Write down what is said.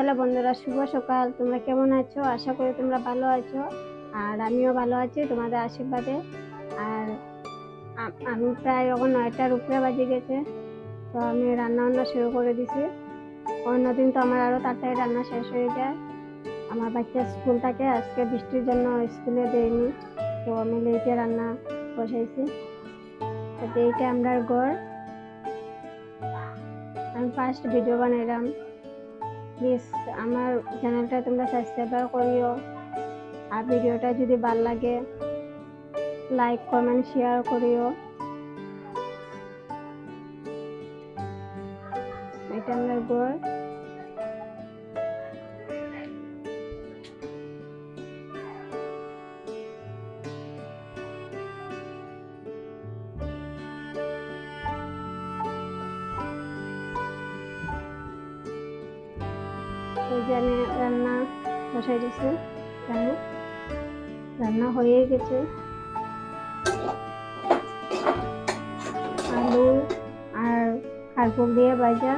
Hello বন্ধুরা, শুভ সকাল। তোমরা কেমন আছো? আশা করি তোমরা ভালো আছো। আর আমিও ভালো আছি তোমাদের আশীর্বাদে। আর আমি প্রায় এখন নয়টার উপরে বাজে গেছে, তো আমি রান্না বান্না শুরু করে দিছি। অন্যদিন তো আমার আরও তাড়াতাড়ি রান্না শেষ হয়ে যায়। আমার বাচ্চা স্কুল থাকে, আজকে বৃষ্টির জন্য স্কুলে দেয়নি, তো আমি লেটে রান্না বসাইছি। তো এইটা আমরা ঘর। আমি ফার্স্ট ভিডিও বানাইলাম। প্লিজ আমার চ্যানেলটা তোমরা সাবস্ক্রাইব করিও। আর ভিডিওটা যদি ভালো লাগে লাইক কমেন্ট শেয়ার করিও। এটা আমরা ঘর এই রান্না বসাই দিছি এখানে রান্না হয়ে গেছে। আলু আর খারপুর দিয়ে ভাজা।